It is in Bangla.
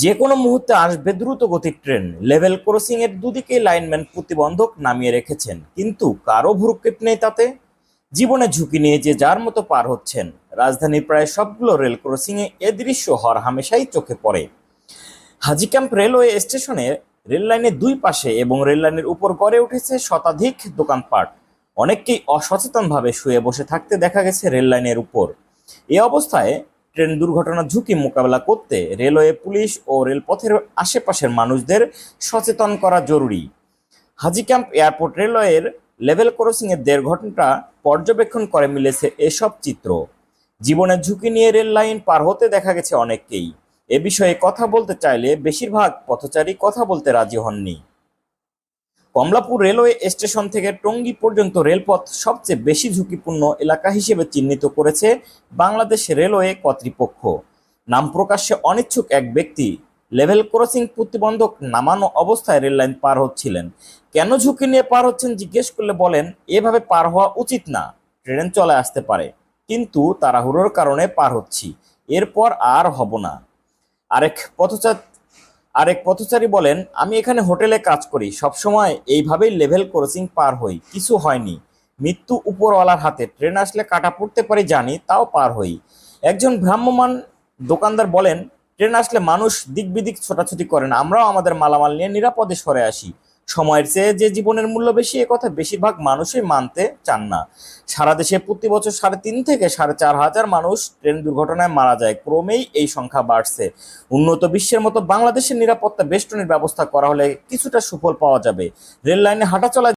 যে কোনো মুহূর্তে আসবে দ্রুত গতির ট্রেন। লেভেল ক্রসিং এর দুদিকে লাইনম্যান প্রতিবন্ধক নামিয়ে রেখেছেন। কিন্তু কারও ভ্রুক্ষেপ নেই তাতে? জীবনে ঝুঁকি নিয়ে যে যার মতো পার হচ্ছেন, রাজধানীর প্রায় সবগুলো রেল ক্রসিং এ দৃশ্য হর হামেশাই চোখে পড়ে। হাজি ক্যাম্প রেলওয়ে স্টেশনে রেল লাইনের দুই পাশে এবং রেল লাইনের উপর গড়ে উঠেছে শতাধিক দোকানপাট। অনেককেই অসচেতনভাবে শুয়ে বসে থাকতে দেখা গেছে রেল লাইনের উপর। এ অবস্থায় ট্রেন দুর্ঘটনা, ঝুঁকি মোকাবেলা করতে রেলওয়ে, পুলিশ ও রেলপথের আশেপাশের মানুষদের সচেতন করা জরুরি। হাজি ক্যাম্প এয়ারপোর্ট রেলওয়ের লেভেল ক্রসিং এর দেড় ঘণ্টা পর্যবেক্ষণ করে মিলেছে এসব চিত্র। জীবনের ঝুঁকি নিয়ে রেল লাইন পার হতে দেখা গেছে অনেককেই। এ বিষয়ে কথা বলতে চাইলে বেশিরভাগ পথচারী কথা বলতে রাজি হননি। কমলাপুর রেলওয়ে স্টেশন থেকে টঙ্গী পর্যন্ত রেলপথ সবচেয়ে বেশি ঝুঁকিপূর্ণ এলাকা হিসেবে চিহ্নিত করেছে বাংলাদেশ রেলওয়ে কর্তৃপক্ষ। নাম প্রকাশ্যে অনিচ্ছুক এক ব্যক্তি লেভেল ক্রসিং প্রতিবন্ধক নামানো অবস্থায় রেললাইন পার হচ্ছিলেন। কেন ঝুঁকি নিয়ে পার হচ্ছেন জিজ্ঞেস করলে বলেন, এভাবে পার হওয়া উচিত না, ট্রেন চলে আসতে পারে, কিন্তু তাড়াহুড়োর কারণে পার হচ্ছি, এরপর আর হব না। আরেক পথচার আরেক পথচারী বলেন, আমি এখানে হোটেলে কাজ করি, সবসময় এইভাবেই লেভেল ক্রসিং পার হই, কিছু হয়নি। মৃত্যু উপরওয়ালার হাতে, ট্রেন আসলে কাটা পড়তে পারি জানি, তাও পার হই। একজন ভ্রাম্যমান দোকানদার বলেন, ট্রেন আসলে মানুষ দিক বিদিক ছোটাছুটি করেন আমরাও আমাদের মালামাল নিয়ে নিরাপদে সরে আসি। সময়ের চেয়ে যে জীবনের মূল্য বেশি, এ কথা বেশিরভাগ মানুষই মানতে চান না। সারা দেশে প্রতি বছর সাড়ে তিন থেকে সাড়ে চার হাজার মানুষ ট্রেন দুর্ঘটনায় মারা যায়। ক্রমেই এই সংখ্যা বাড়ছে। উন্নত বিশ্বের মতো বাংলাদেশের নিরাপত্তা বেষ্টনীর ব্যবস্থা করা হলে কিছুটা সুফল পাওয়া যাবে। রেল লাইনে হাঁটা চলা